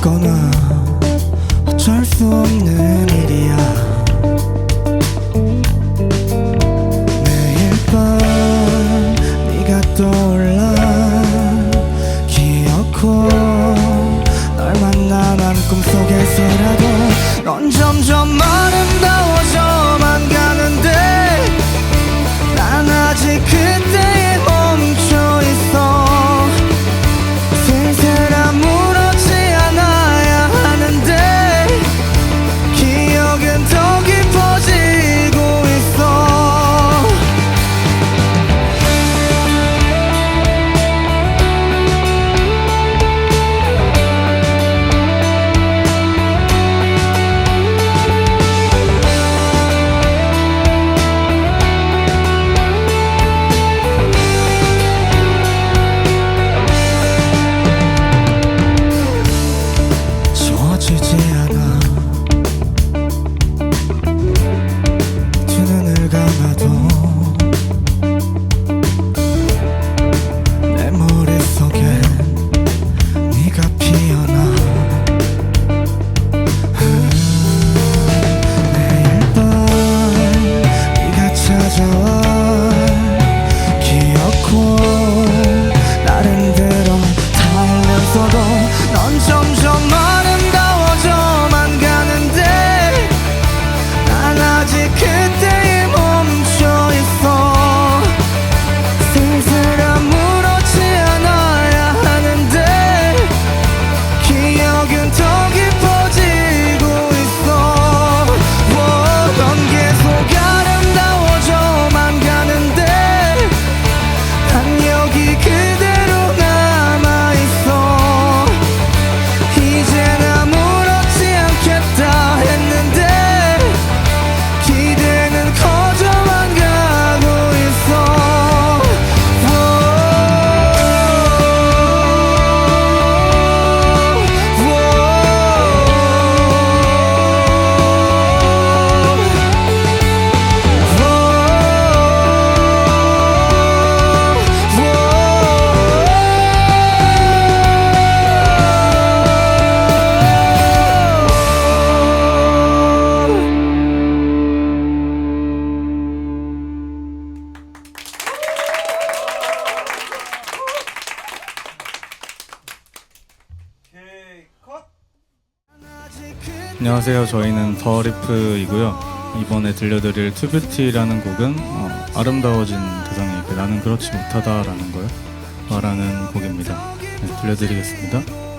있거나 어쩔 수 없는 일이야. 매일 밤 네가 떠올라 기억고 날 만나는 꿈속에서라도 넌 점점 말 안녕하세요. 저희는 더리프이고요. 이번에 들려드릴 투뷰티라는 곡은 어, 아름다워진 대상이 나는 그렇지 못하다라는 걸 말하는 곡입니다. 네, 들려드리겠습니다.